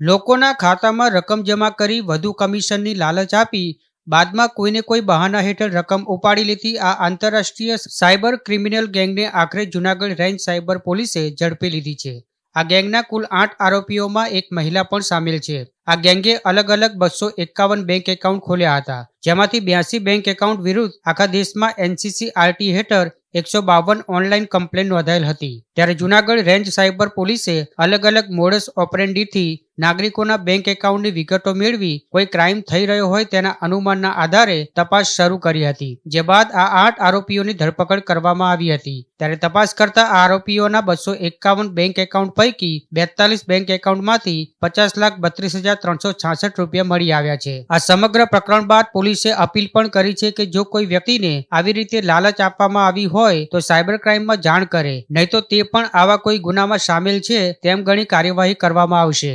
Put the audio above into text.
લોકોના ખાતામાં રકમ જમા કરી વધુ કમિશનની લાલચ આપી, બાદમાં કોઈને કોઈ બહાના હેઠળ રકમ ઉપાડી લેતી આ આંતરરાષ્ટ્રીય સાયબર ક્રિમિનલ ગેંગને આખરે જૂનાગઢ રેન્જ સાયબર પોલીસે ઝડપી લીધી છે. આ ગેંગના કુલ આઠ આરોપીઓમાં એક મહિલા પણ સામેલ છે. આ ગેંગે અલગ અલગ બસો એકાવન બેંક એકાઉન્ટ ખોલ્યા હતા, જેમાંથી બ્યાસી બેંક એકાઉન્ટ વિરુદ્ધ આખા દેશમાં એનસીસી આરટી હેઠળ એકસો બાવન ઓનલાઈન કમ્પ્લેન નોંધાયેલ હતી. ત્યારે જૂનાગઢ રેન્જ સાયબર પોલીસે અલગ અલગ મોડસ ઓપરેન્ડીથી નાગરિકોના બેંક એકાઉન્ટની વિગતો મેળવી કોઈ ક્રાઇમ થઈ રહ્યો હોય તેના અનુમાનના આધારે તપાસ શરૂ કરી હતી. જે બાદ આ આઠ આરોપીઓની ધરપકડ કરવામાં આવી હતી. ત્યારે તપાસ કરતા આરોપીઓના બસો એકાવન બેંક એકાઉન્ટ પૈકી બેતાલીસ બેંક એકાઉન્ટમાંથી પચાસ લાખ બત્રીસ હજાર ત્રણસો છાસઠ રૂપિયા મળી આવ્યા છે. આ સમગ્ર પ્રકરણ બાદ પોલીસે અપીલ પણ કરી છે કે જો કોઈ વ્યક્તિને આવી રીતે લાલચ આપવામાં આવી હોય તો સાયબર ક્રાઇમમાં જાણ કરે. નહીં તો તે પણ આવા કોઈ ગુનામાં સામેલ છે તેમ ગણી કાર્યવાહી કરવામાં આવશે.